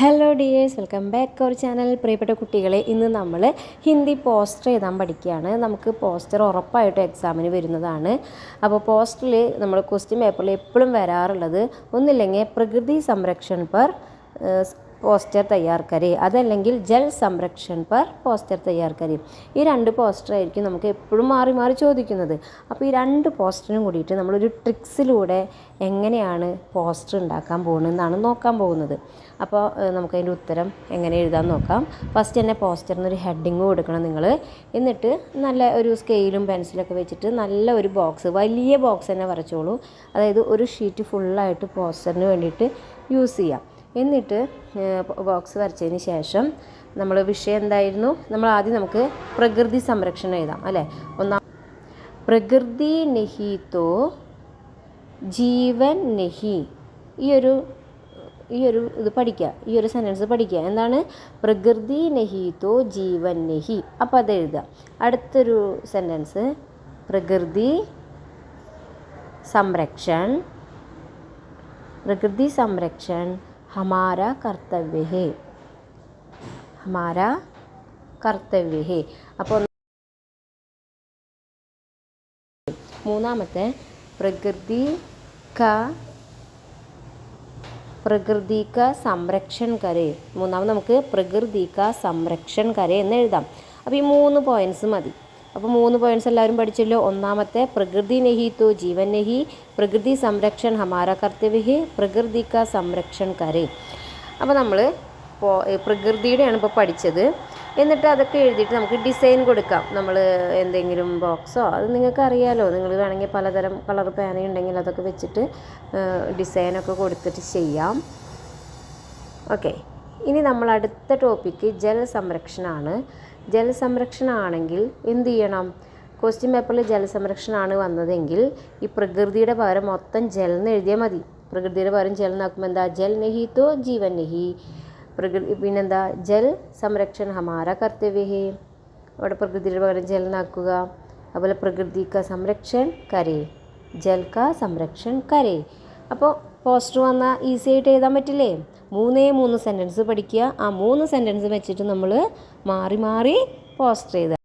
Hello dears welcome back our channel പ്രിയപ്പെട്ട കുട്ടികളെ ഇന്ന് നമ്മൾ ഹിന്ദി പോസ്റ്റർ എഴുതാൻ പഠിക്കുകയാണ്. നമുക്ക് പോസ്റ്റർ ഉറപ്പായിട്ടും എക്സാമിന് വരുന്നതാണ്. അപ്പോൾ പോസ്റ്ററിൽ നമ്മൾ ക്വസ്റ്റ്യൻ പേപ്പറിൽ എപ്പോഴും വരാറുള്ളത് ഒന്നില്ലെങ്കിൽ പ്രകൃതി സംരക്ഷൺ പർ പോസ്റ്റർ തയ്യാർ അതല്ലെങ്കിൽ ജൽ സംരക്ഷൺ പർ പോസ്റ്റർ തയ്യാർ ഈ രണ്ട് പോസ്റ്റർ ആയിരിക്കും നമുക്ക് എപ്പോഴും മാറി മാറി ചോദിക്കുന്നത്. അപ്പോൾ ഈ രണ്ട് പോസ്റ്ററിനും കൂടിയിട്ട് നമ്മളൊരു ട്രിക്സിലൂടെ എങ്ങനെയാണ് പോസ്റ്റർ ഉണ്ടാക്കാൻ പോകുന്നതെന്നാണ് നോക്കാൻ പോകുന്നത്. അപ്പോൾ നമുക്കതിന്റെ ഉത്തരം എങ്ങനെ എഴുതാൻ നോക്കാം. ഫസ്റ്റ് തന്നെ പോസ്റ്ററിന് ഒരു ഹെഡിങ് കൊടുക്കണം നിങ്ങൾ. എന്നിട്ട് നല്ല ഒരു സ്കെയിലും പെൻസിലൊക്കെ വെച്ചിട്ട് നല്ല ഒരു ബോക്സ് വലിയ ബോക്സ് തന്നെ വരച്ചോളൂ. അതായത് ഒരു ഷീറ്റ് ഫുള്ളായിട്ട് പോസ്റ്ററിന് വേണ്ടിയിട്ട് യൂസ് ചെയ്യാം. എന്നിട്ട് ബോക്സ് വരച്ചതിന് ശേഷം നമ്മൾ വിഷയം എന്തായിരുന്നു? നമ്മൾ ആദ്യം നമുക്ക് പ്രകൃതി സംരക്ഷണം എഴുതാം അല്ലേ? ഒന്നാം പ്രകൃതി നെഹീത്തോ ജീവൻ നെഹി. ഈയൊരു ഒരു ഈ ഒരു ഇത് പഠിക്കുക ഈ ഒരു സെന്റൻസ് പഠിക്കുക എന്താണ്? പ്രകൃതി നെഹീത്തോ ജീവൻ നെഹി. അപ്പോൾ അത് എഴുതുക അടുത്തൊരു സെന്റൻസ് പ്രകൃതി സംരക്ഷൺ പ്രകൃതി സംരക്ഷൺ हमारा कर्तव्य है हमारा കർത്തവ്യ ഹേ അപ്പോൾ മൂന്നാമത്തെ പ്രകൃതി ക പ്രകൃതി ക സംരക്ഷൺ കരേ മൂന്നാമത് നമുക്ക് പ്രകൃതി ക സംരക്ഷൺ കരേ എന്ന് എഴുതാം അപ്പോൾ ഈ മൂന്ന് പോയിൻറ്റ്സ് മതി അപ്പോൾ മൂന്ന് പോയിന്റ്സ് എല്ലാവരും പഠിച്ചല്ലോ. ഒന്നാമത്തെ പ്രകൃതി നെഹി തോ ജീവൻ നെഹി പ്രകൃതി സംരക്ഷൺ ഹമാര കർത്തവ്യ പ്രകൃതിക്ക സംരക്ഷൺ കരേ. അപ്പോൾ നമ്മൾ ഇപ്പോൾ പ്രകൃതിയുടെയാണ് ഇപ്പോൾ പഠിച്ചത്. എന്നിട്ട് അതൊക്കെ എഴുതിയിട്ട് നമുക്ക് ഡിസൈൻ കൊടുക്കാം. നമ്മൾ എന്തെങ്കിലും ബോക്സോ അത് നിങ്ങൾക്ക് അറിയാലോ നിങ്ങൾ വേണമെങ്കിൽ പലതരം കളർ പേനയുണ്ടെങ്കിൽ അതൊക്കെ വെച്ചിട്ട് ഡിസൈനൊക്കെ കൊടുത്തിട്ട് ചെയ്യാം. ഓക്കെ ഇനി നമ്മൾ അടുത്ത ടോപ്പിക്ക് ജലസംരക്ഷണമാണ് ജലസംരക്ഷണമാണെങ്കിൽ എന്ത് ചെയ്യണം? ക്വസ്റ്റ്യൻ പേപ്പറിൽ ജലസംരക്ഷണമാണ് വന്നതെങ്കിൽ ഈ പ്രകൃതിയുടെ പകരം മൊത്തം ജലം എഴുതിയാൽ മതി. പ്രകൃതിയുടെ പകരം ജൽ നോക്കുമ്പോൾ എന്താ? ജൽ നഹി തോ ജീവൻ നഹി. പ്രകൃതി പിന്നെന്താ ജൽ സംരക്ഷണ ഹമാര കർത്തവ്യഹേ അവിടെ പ്രകൃതിയുടെ പകരം ജൽ എന്നാക്കുക അതുപോലെ പ്രകൃതി ക സംരക്ഷൺ കരേ. ജൽ ക സംരക്ഷൺ കരേ. അപ്പോൾ പോസ്റ്റർ വന്നാൽ ഈസി ആയിട്ട് എഴുതാൻ പറ്റില്ലേ? മൂന്നേ മൂന്ന് സെന്റൻസ് പഠിക്കുക. ആ മൂന്ന് സെന്റൻസ് വെച്ചിട്ട് നമ്മൾ മാറി മാറി പോസ്റ്റർ ചെയ്ത്